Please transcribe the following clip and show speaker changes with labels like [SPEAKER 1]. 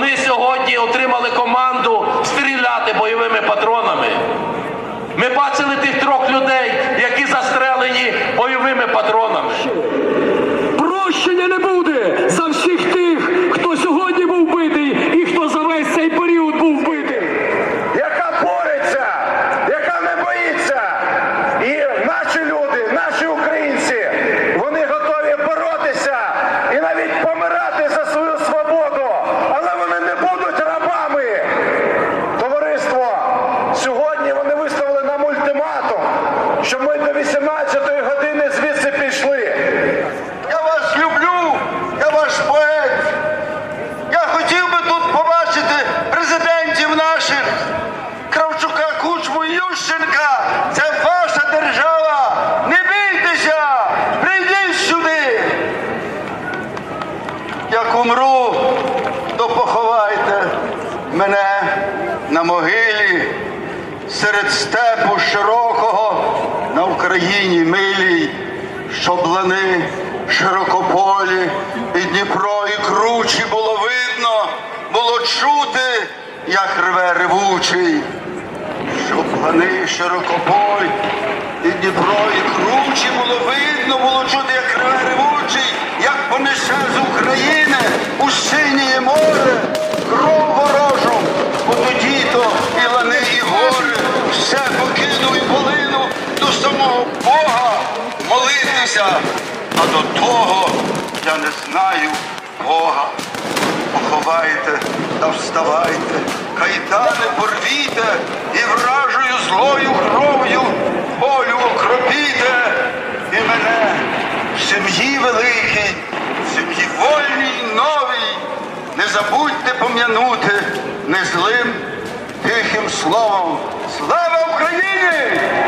[SPEAKER 1] Вони сьогодні отримали команду стріляти бойовими патронами. Ми бачили тих трьох людей, які застрелені бойовими патронами.
[SPEAKER 2] Ультиматум, що ми до 18-ї години звідси пішли.
[SPEAKER 3] Я вас люблю, я ваш поет. Я хотів би тут побачити президентів наших Кравчука, Кучму і Ющенка. Це ваша держава. Не бійтеся, прийдіть сюди. Як умру, то поховайте мене на могилі серед степу широкого на Україні милій, щоб лани широкополі і Дніпро і кручі було видно, було чути, як рве ревучий, щоб лани широкополі і Дніпро і кручі було видно, було чути, як рве ревучий, як понесе з України у синє море кров ворожу, бо тоді то і лани, і гори, все покину і полину до самого Бога молитися, а до того я не знаю Бога. Поховайте та вставайте, кайдани порвіте і вражою злою кров'ю волю окропіте, і мене в сім'ї великій, в сім'ї вольній новій. Не забудьте пом'янути незлим тихим словом. Слава Україні!